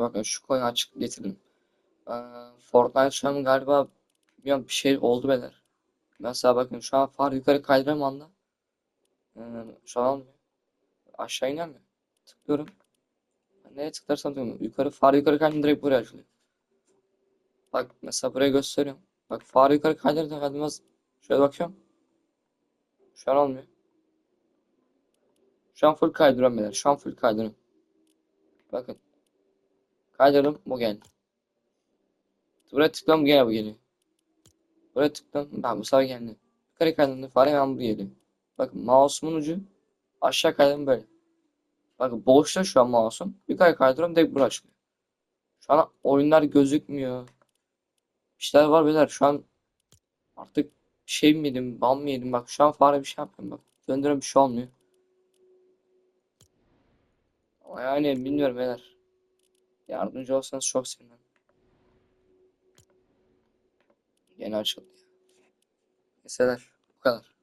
Bakın şu konuyu açık getirdim. Ee, Fortnite şu an galiba bilmiyorum bir şey oldu beyler. Mesela bakın şu an far yukarı kaydırdığım anda ee, şu an olmuyor. Aşağı inemiyor. Tıklıyorum. Nereye tıklarsam tıklıyorum. Yukarı far yukarı kaydırdım direkt buraya açılıyor. Bak mesela buraya gösteriyorum. Bak far yukarı kaydırdım kaydırmaz. Şöyle bakıyorum. Şu an olmuyor. Şu an full kaydırıyorum beyler. Şu an full kaydırıyorum. Bakın. Kaydırdım bu geldi. Buraya tıklıyorum gene bu geliyor. Buraya tıklıyorum. Bak bu sefer geldi. Yukarı kaydırdım fare hemen bu geliyor. Bakın mouse'umun ucu aşağı kaydırdım böyle. Bakın boşta şu an mouse'um. Yukarı kaydırıyorum direkt buraya açılıyor. Şu an oyunlar gözükmüyor. İşler var beyler şu an artık şey mi yedim, bal mı yedim? Bak şu an fare bir şey yapıyorum bak. Döndürüyorum bir şey olmuyor. Ama yani bilmiyorum beyler. Yardımcı olsanız çok sevinirim. Yeni açıldı ya. Meseleler bu kadar.